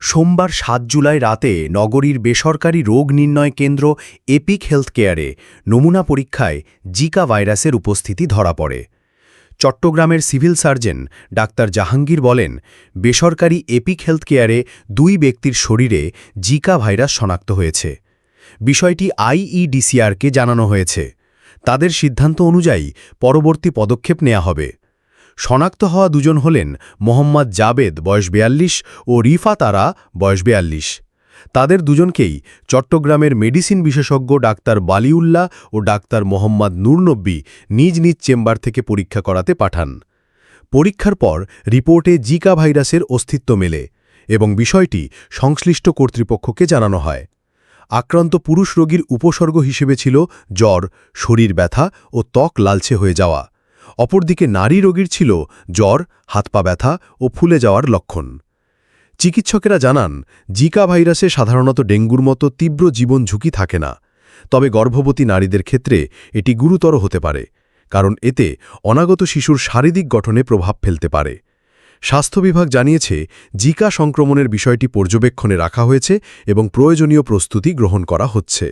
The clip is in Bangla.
সোমবার সাত জুলাই রাতে নগরীর বেসরকারি রোগ নির্ণয় কেন্দ্র এপিক হেলথ কেয়ারে নমুনা পরীক্ষায় জিকা ভাইরাসের উপস্থিতি ধরা পড়ে। চট্টগ্রামের সিভিল সার্জন ডাক্তার জাহাঙ্গীর বলেন, বেসরকারি এপিক হেলথ কেয়ারে দুই ব্যক্তির শরীরে জিকা ভাইরাস শনাক্ত হয়েছে। বিষয়টি আইইডিসিআরকে জানানো হয়েছে। তাদের সিদ্ধান্ত অনুযায়ী পরবর্তী পদক্ষেপ নেওয়া হবে। শনাক্ত হওয়া দুজন হলেন মোহাম্মদ জাবেদ বয়স বেয়াল্লিশ ও রিফা তারা বয়স বেয়াল্লিশ। তাদের দুজনকেই চট্টগ্রামের মেডিসিন বিশেষজ্ঞ ডাক্তার বালিউল্লাহ ও ডাক্তার মোহাম্মদ নূরনব্বী নিজ নিজ চেম্বার থেকে পরীক্ষা করাতে পাঠান। পরীক্ষার পর রিপোর্টে জিকা ভাইরাসের অস্তিত্ব মেলে এবং বিষয়টি সংশ্লিষ্ট কর্তৃপক্ষকে জানানো হয়। আক্রান্ত পুরুষ রোগীর উপসর্গ হিসেবে ছিল জ্বর, শরীর ব্যথা ও ত্বক লালচে হয়ে যাওয়া। অপরদিকে নারী রোগীর ছিল জ্বর, হাত পা ব্যথা ও ফুলে যাওয়ার লক্ষণ। চিকিৎসকেরা জানান, জিকা ভাইরাসে সাধারণত ডেঙ্গুর মতো তীব্র জীবন ঝুঁকি থাকে না। তবে গর্ভবতী নারীদের ক্ষেত্রে এটি গুরুতর হতে পারে, কারণ এতে অনাগত শিশুর শারীরিক গঠনে প্রভাব ফেলতে পারে। স্বাস্থ্য বিভাগ জানিয়েছে, জিকা সংক্রমণের বিষয়টি পর্যবেক্ষণে রাখা হয়েছে এবং প্রয়োজনীয় প্রস্তুতি গ্রহণ করা হচ্ছে।